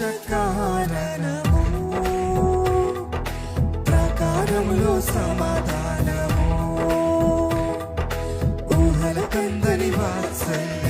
కారణము ప్రకారంలో సమాధానము. ఊహల కందని వాత్సల్యం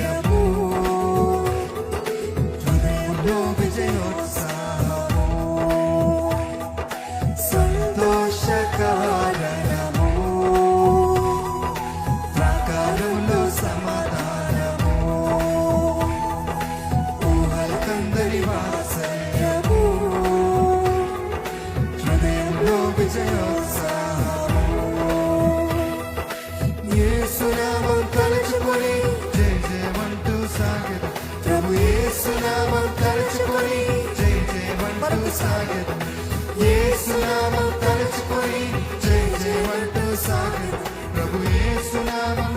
సాగదు ఏసునామం తలుచుకొని జయ జయమంటూ సాగదు ప్రభు ఏసునామం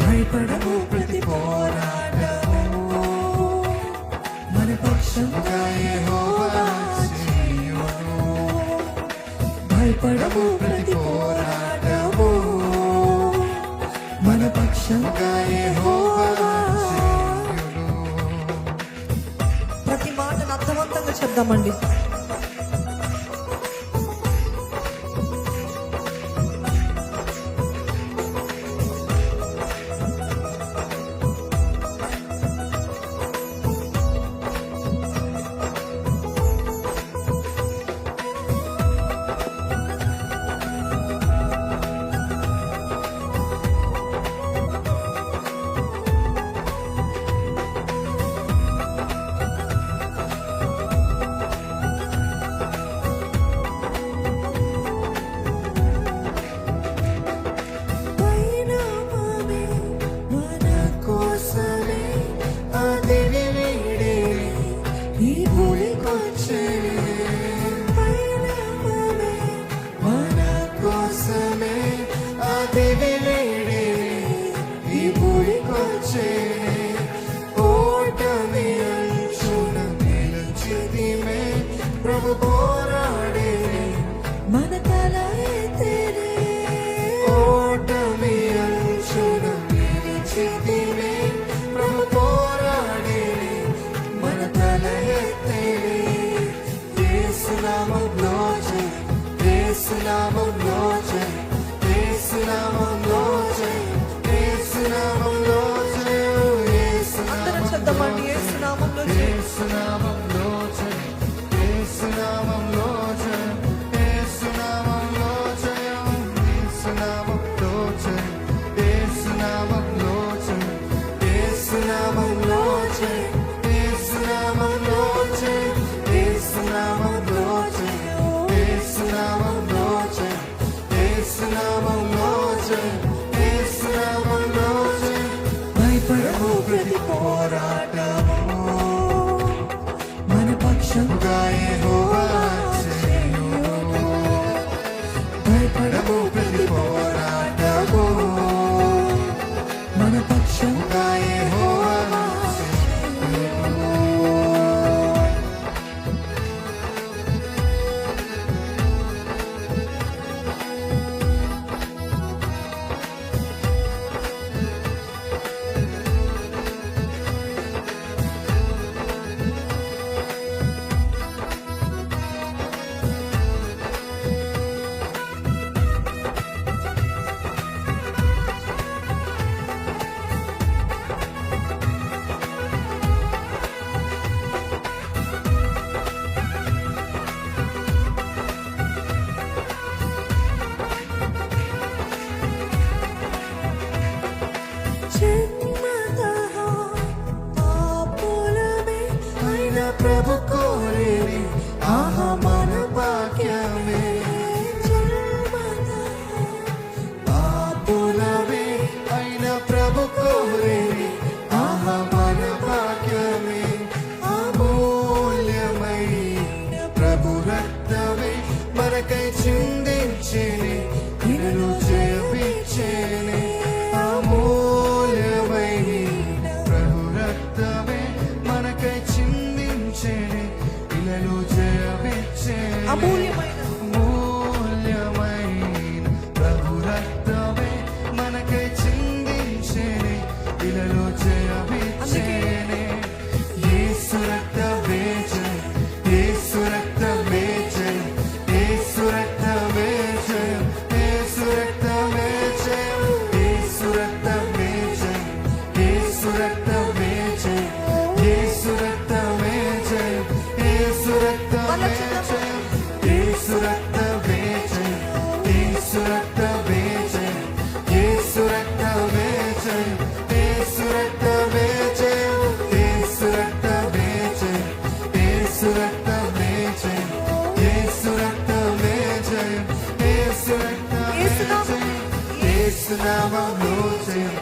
భయపడము ప్రతి పోరాటము. మన పక్షంగా భయపడము చేద్దామండి. భయపడము ప్రతి పోరాటం 不理会 ఏసునామంలో జయం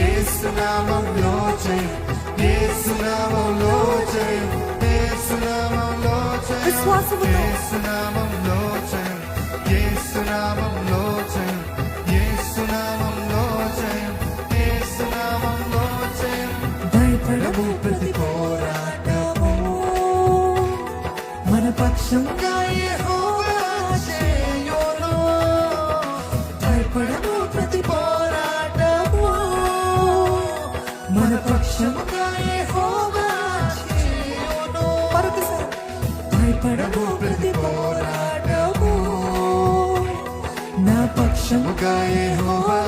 ఏసునామంలో జయం ఏసునామంలో జయం ఏసునామంలో జయం ఏసునామంలో జయం భయపడము ప్రతి పోరాటము మన పక్షం పోరాడము ప్రతి పోరాడము నా పక్షముగా ఏ హోవా